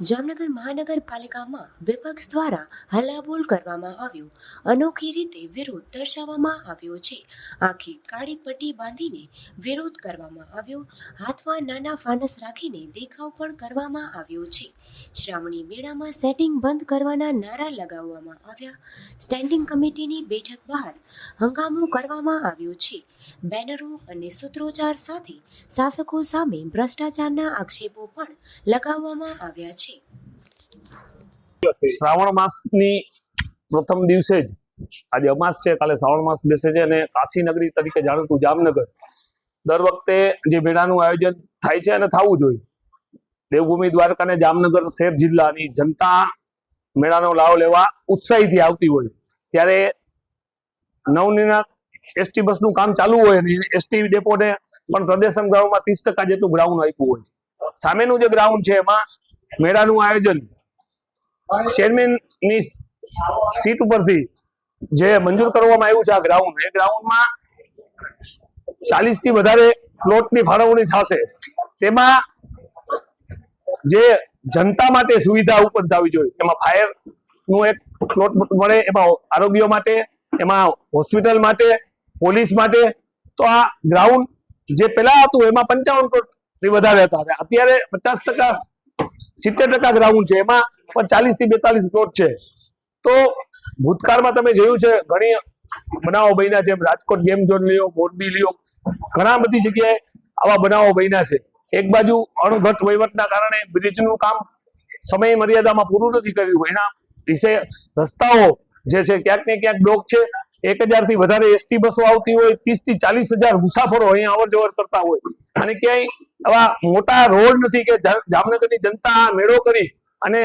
જામનગર મહાનગરપાલિકામાં વિપક્ષ દ્વારા હલ્લાબોલ કરવામાં આવ્યો. અનોખી રીતે વિરોધ દર્શાવવામાં આવ્યો છે. આખી કાળી પટ્ટી બાંધીને વિરોધ કરવામાં આવ્યો. હાથમાં નાના ફાનસ રાખીને દેખાવ પણ કરવામાં આવ્યો છે. શ્રાવણી મેળામાં સેટિંગ બંધ કરવાના નારા લગાવવામાં આવ્યા. સ્ટેન્ડિંગ કમિટીની બેઠક બહાર હંગામો કરવામાં આવ્યો છે. બેનરો અને સૂત્રોચ્ચાર સાથે શાસકો સામે ભ્રષ્ટાચારના આક્ષેપો પણ લગાવવામાં આવ્યા છે. શ્રાવણ માસની પ્રથમ દિવસે જ, આજે અમાસ છે, કાલે શ્રાવણ માસ બેસે છે અને કાશી નગરી તરીકે જાણીતું જામનગર. દર વખતે જે મેળાનું આયોજન થાય છે અને થવું જોઈએ. દેવભૂમિ દ્વારકા અને જામનગર શહેર જિલ્લાની જનતા મેળાનો લાભ લેવા ઉત્સાહીથી આવતી હોય. ત્યારે નવનિર્ણાયક એસટી બસનું કામ ચાલુ હોય અને એસટી ડેપોને પણ પ્રદર્શન ગ્રાઉન્ડમાં ત્રીસ ટકા જેટલું ગ્રાઉન્ડ આપ્યું હોય. સામેનું જે ગ્રાઉન્ડ છે, એમાં મેળાનું આયોજન ચેરમેનની સીટ ઉપરથી જે મંજૂર કરવામાં આવ્યું છે આ ગ્રાઉન્ડ એ ગ્રાઉન્ડમાં ચાલીસથી વધારે પ્લોટની ફાળવણી થશે. તેમાં જે જનતા માટે સુવિધા ઉપર થવી જોઈએ. એમાં ફાયરનું એક પ્લોટ મળે, એમાં આરોગ્ય માટે, એમાં હોસ્પિટલ માટે, પોલીસ માટે. તો આ ગ્રાઉન્ડ જે પેલા હતું, એમાં પંચાવન પ્લોટ વધારે હતા. અત્યારે પચાસ ટકા સિત્તેર ટકા ગ્રાઉન્ડ છે. એમાં પણ ચાલીસથી બેતાલીસ પ્લોટ છે. તો ભૂતકાળમાં તમે જોયું છે, ઘણી બનાવો બન્યા છે. રાજકોટ ગેમ ઝોન લ્યો, મોરબી લ્યો, ઘણા બધી જગ્યાએ આવા બનાવો બન્યા છે. એક બાજુ અણઘટ વહીવટના કારણે બ્રિજનું કામ સમય મર્યાદામાં પૂરું નથી કર્યું. એના વિશે રસ્તાઓ જે છે, ક્યાંક ને ક્યાંક બ્લોક છે. એક હજારથી વધારે એસટી બસો આવતી હોય ત્રીસથી ચાલીસ હજાર મુસાફરો અહીંયા અવર જવર કરતા હોય. અને ક્યાંય આવા મોટા રોડ નથી કે જામનગરની જનતા મેળો કરી અને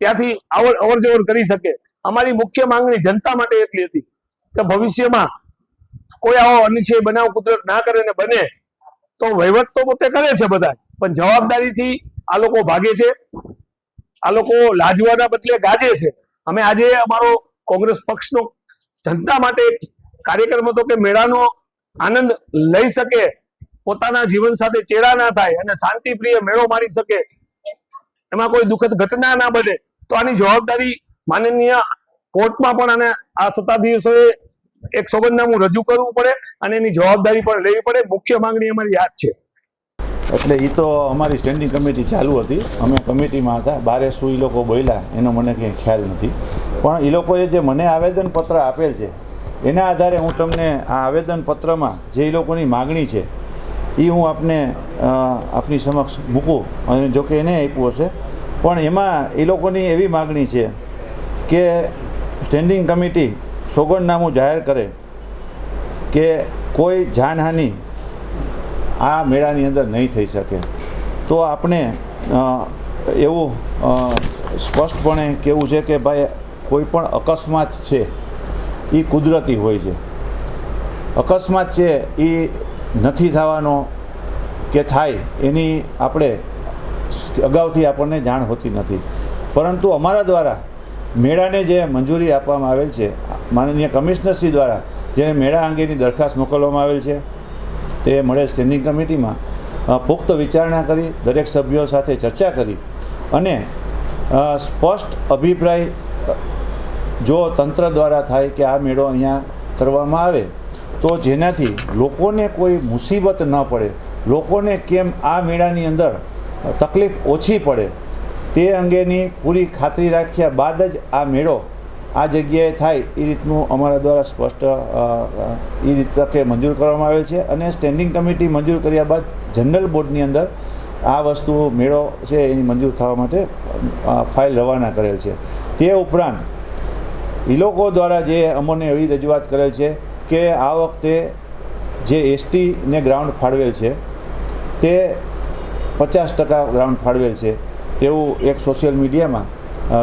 ત્યાંથી અવર અવર જવર કરી શકે. અમારી મુખ્ય માંગણી જનતા માટે એટલી હતી કે ભવિષ્યમાં કોઈ આવો અનિચ્છય બનાવ કુદરત ના કરે ને બને, તો વહીવટ તો પોતે કરે છે બધા પણ જવાબદારીથી આ લોકો ભાગે છે, આ લોકો લાજવાના બદલે ગાજે છે. અમે આજે અમારો કોંગ્રેસ પક્ષનો જનતા માટે એક કાર્યક્રમ હતો કે મેળાનો આનંદ લઈ શકે, પોતાના જીવન સાથે ચેડા ના થાય અને શાંતિપ્રિય મેળો મારી શકે, એમાં કોઈ દુઃખદ ઘટના ના બને, તો આની જવાબદારી માનનીય કોર્ટમાં પણ અને આ સત્તાધીશોએ એક સોગંદનામું રજૂ કરવું પડે અને એની જવાબદારી પણ લેવી પડે. મુખ્ય માંગણી અમારી યાદ છે. એટલે એ તો અમારી સ્ટેન્ડિંગ કમિટી ચાલુ હતી. અમે કમિટીમાં હતા. બારે શું એ લોકો બોલ્યા, એનો મને કંઈ ખ્યાલ નથી. પણ એ લોકોએ જે મને આવેદનપત્ર આપેલ છે, એના આધારે હું તમને આ આવેદનપત્રમાં જે એ લોકોની માગણી છે એ હું આપને આપની સમક્ષ મૂકું અને જો કે એને આપ્યું હશે. પણ એમાં એ લોકોની એવી માગણી છે કે સ્ટેન્ડિંગ કમિટી સોગંદનામું જાહેર કરે કે કોઈ જાનહાનિ આ મેળાની અંદર નહીં થઈ શકે. તો આપણે એવું સ્પષ્ટપણે કહેવું છે કે ભાઈ, કોઈ પણ અકસ્માત છે એ કુદરતી હોય છે. અકસ્માત છે એ નથી થવાનો કે થાય, એની આપણે અગાઉથી આપણને જાણ હોતી નથી. પરંતુ અમારા દ્વારા મેળાને જે મંજૂરી આપવામાં આવેલ છે, માનનીય કમિશનરશ્રી દ્વારા, જેને મેળા અંગેની દરખાસ્ત મોકલવામાં આવેલ છે તે મળે સ્ટેન્ડિંગ કમિટીમાં પુખ્ત વિચારણા કરી, દરેક સભ્યો સાથે ચર્ચા કરી અને સ્પષ્ટ અભિપ્રાય જો તંત્ર દ્વારા થાય કે આ મેળો અહીંયા કરવામાં આવે, તો જેનાથી લોકોને કોઈ મુસીબત ન પડે, લોકોને કેમ આ મેળાની અંદર તકલીફ ઓછી પડે, તે અંગેની પૂરી ખાતરી રાખ્યા બાદ જ આ મેળો આ જગ્યાએ થાય એ રીતનું અમારા દ્વારા સ્પષ્ટ એ રીત તકે મંજૂર કરવામાં આવેલ છે અને સ્ટેન્ડિંગ કમિટી મંજૂર કર્યા બાદ જનરલ બોર્ડની અંદર આ વસ્તુ મેળો છે એની મંજૂર થવા માટે ફાઇલ રવાના કરેલ છે. તે ઉપરાંત એ લોકો દ્વારા જે અમને એવી રજૂઆત કરેલ છે કે આ વખતે જે એસટીને ગ્રાઉન્ડ ફાળવેલ છે, તે પચાસ ટકા ગ્રાઉન્ડ ફાળવેલ છે. તેવું એક સોશિયલ મીડિયામાં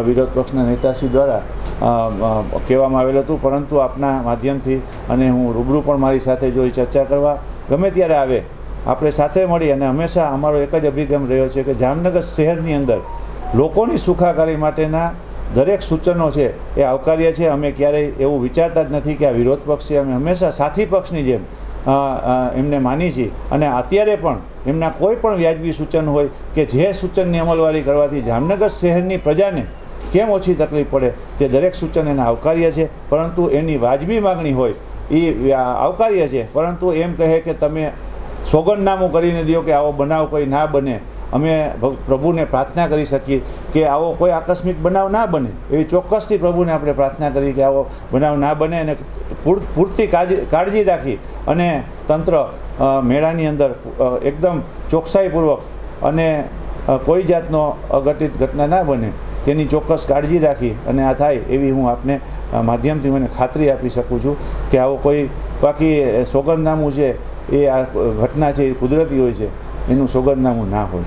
વિરોધ પક્ષના નેતાશ્રી દ્વારા કહેવામાં આવેલ હતું, પરંતુ આપના માધ્યમથી અને હું રૂબરૂ પણ મારી સાથે જોઈ ચર્ચા કરવા ગમે ત્યારે આવે, આપણે સાથે મળી અને હંમેશા અમારો એક જ અભિગમ રહ્યો છે કે જામનગર શહેરની અંદર લોકોની સુખાકારી માટેના દરેક સૂચનો છે એ આવકાર્ય છે. અમે ક્યારેય એવું વિચારતા જ નથી કે આ વિરોધ પક્ષ છે. અમે હંમેશા સાથી પક્ષની જેમ એમને માની છીએ. અને અત્યારે પણ એમના કોઈ પણ વ્યાજબી સૂચન હોય કે જે સૂચનની અમલવારી કરવાથી જામનગર શહેરની પ્રજાને કેમ ઓછી તકલીફ પડે તે દરેક સૂચન એને આવકાર્ય છે, પરંતુ એની વાજબી માગણી હોય, એ આવકાર્ય છે, પરંતુ એમ કહે કે તમે સોગંદનામું કરીને દો કે આવો બનાવ કોઈ ના બને. અમે પ્રભુને પ્રાર્થના કરી શકીએ કે આવો કોઈ આકસ્મિક બનાવ ના બને. એવી ચોક્કસથી પ્રભુને આપણે પ્રાર્થના કરી કે આવો બનાવ ના બને અને પૂર- પૂરતી કાળજી રાખી અને તંત્ર મેળાની અંદર એકદમ ચોકસાઈપૂર્વક અને કોઈ જાતનો અઘટિત ઘટના ના બને. તેની ચોક્કસ કાળજી રાખી અને આ થાય એવી હું આપને માધ્યમથી મને ખાતરી આપી શકું છું કે આવો કોઈ બાકી સોગંદનામું છે, એ આ ઘટના છે, એ કુદરતી હોય છે, એનું સોગંદનામું ના હોય.